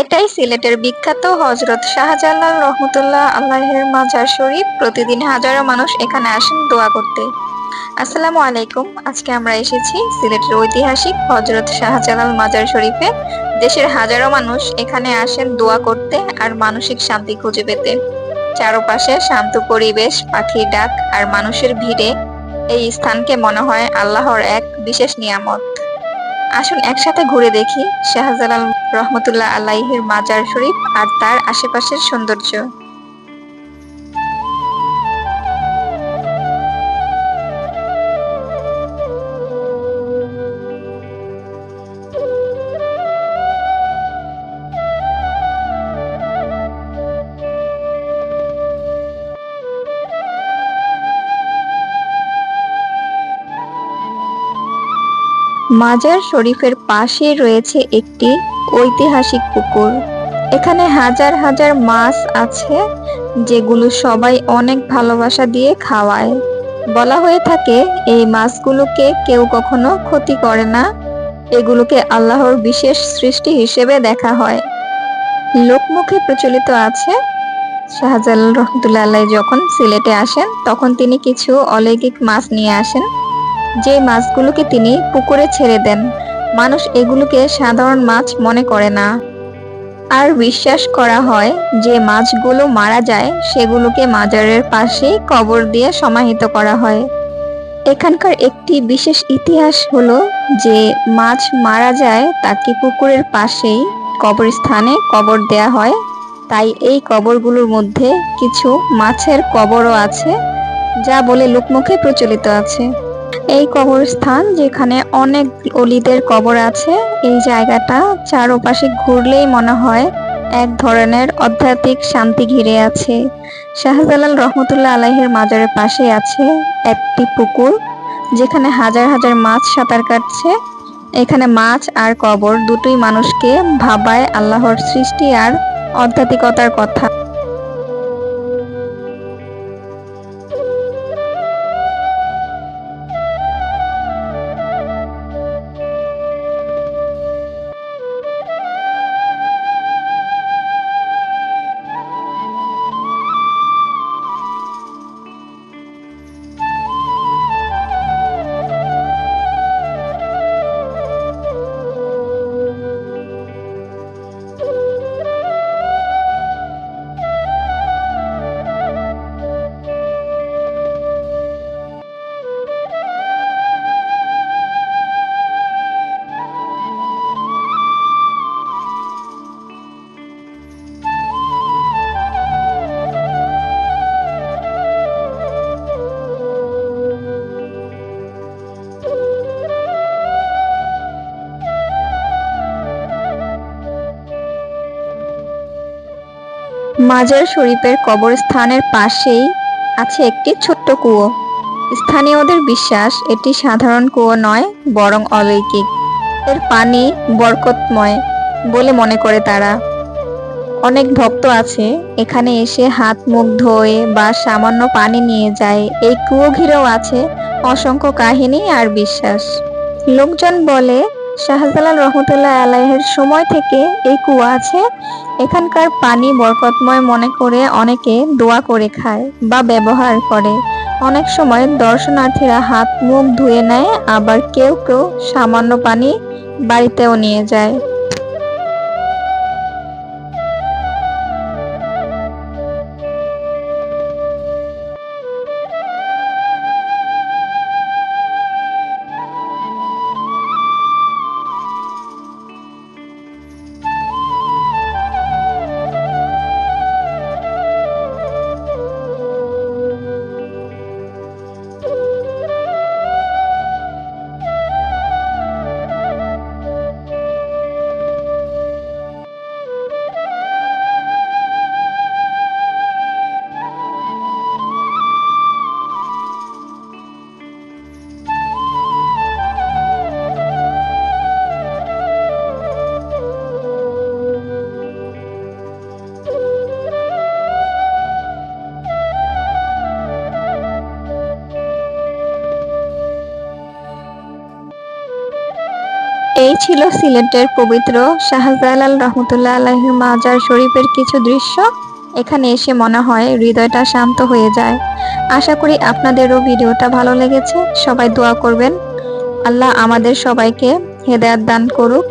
এটাই সিলেটের বিখ্যাত হজরত শাহজালাল রহমতুল্লাহ আল্লাহের মাজার শরীফ। প্রতিদিন হাজারো মানুষ এখানে আসেন দোয়া করতে। আসসালামু আলাইকুম। আজকে আমরা এসেছি সিলেটের ঐতিহাসিক হজরত শাহজালাল মাজার শরীফে। দেশের হাজারো মানুষ এখানে আসেন দোয়া করতে আর মানসিক শান্তি খুঁজে পেতে। চারপাশে শান্ত পরিবেশ, পাখির ডাক আর মানুষের ভিড়ে। এই স্থানকে মনে হয় আল্লাহর এক বিশেষ নিয়ামত। আসুন একসাথে ঘুরে দেখি শাহজালাল রহমতুল্লাহ আলাইহের মাজার শরীফ আর তার আশেপাশের সৌন্দর্য। মাজার শরীফের পাশে রয়েছে একটি ঐতিহাসিক পুকুর। এখানে হাজার হাজার মাছ আছে, যেগুলো সবাই অনেক ভালোবাসা দিয়ে খাওয়ায়। বলা হয়ে থাকে, এই মাছগুলোকে কেউ কখনো ক্ষতি করে না। এগুলোকে আল্লাহর বিশেষ সৃষ্টি হিসেবে দেখা হয়। লোকমুখে প্রচলিত আছে, শাহজালাল রহমতুল্লাহ যখন সিলেটে আসেন, তখন তিনি কিছু অলৌকিক মাছ নিয়ে আসেন। যে মাছগুলোকে তিনি পুকুরে ছেড়ে দেন। মানুষ এগুলোকে সাধারণ মাছ মনে করে না। আর বিশ্বাস করা হয়, যে মাছগুলো মারা যায়, সেগুলোকে মাজারের পাশেই কবর দিয়ে সমাহিত করা হয়। এখানকার একটি বিশেষ ইতিহাস হলো যে মাছ মারা যায়, তাকে পুকুরের পাশেই কবরস্থানে কবর দেয়া হয়। তাই এই কবরগুলোর মধ্যে কিছু মাছের কবরও আছে, যা বলে লোকমুখে প্রচলিত আছে। এই কবরস্থান যেখানে অনেক অলিদের কবর আছে, এই জায়গাটা চারপাশে ঘুরলেই মনে হয় এক ধরনের আধ্যাত্মিক শান্তি ঘিরে আছে। শাহজালাল রহমতুল্লাহ আলাহের মাজারের পাশে আছে একটি পুকুর, যেখানে হাজার হাজার মাছ সাঁতার কাটছে। এখানে মাছ আর কবর দুটোই মানুষকে ভাবায় আল্লাহর সৃষ্টি আর আধ্যাত্মিকতার কথা। মাজার শরীফের কবরস্থানের পাশেই আছে একটি ছোট্ট কুয়ো। স্থানীয়দের বিশ্বাস এটি সাধারণ কুয়ো নয়, বরং অলৌকিক। এর পানি বরকতময় বলে মনে করে তারা। অনেক ভক্ত আছে, এখানে এসে হাত, মুখ ধোয়ে বা সামান্য পানি নিয়ে যায়। এই কুয়ো ঘিরেও আছে অসংখ্য কাহিনী আর বিশ্বাস। লোকজন বলে শাহজালাল রহমতুল্লাহ আলাইহের সময় থেকে এই কুয়া আছে। এখানকার পানি বরকতময় মনে করে অনেকে দোয়া করে খায় বা ব্যবহার করে। অনেক সময় দর্শনার্থীরা হাত মুখ ধুয়ে নেয়, আবার কেউ কেউ সামান্য পানি বাড়িতেও নিয়ে যায়। ছিল সিলেটের পবিত্র শাহজালাল রহমতুল্লাহ আলহ মাজার শরীফের কিছু দৃশ্য। এখানে এসে মনে হয় হৃদয়টা শান্ত হয়ে যায়। আশা করি আপনাদেরও ভিডিওটা ভালো লেগেছে। সবাই দোয়া করবেন। আল্লাহ আমাদের সবাইকে হেদায়াত দান করুক।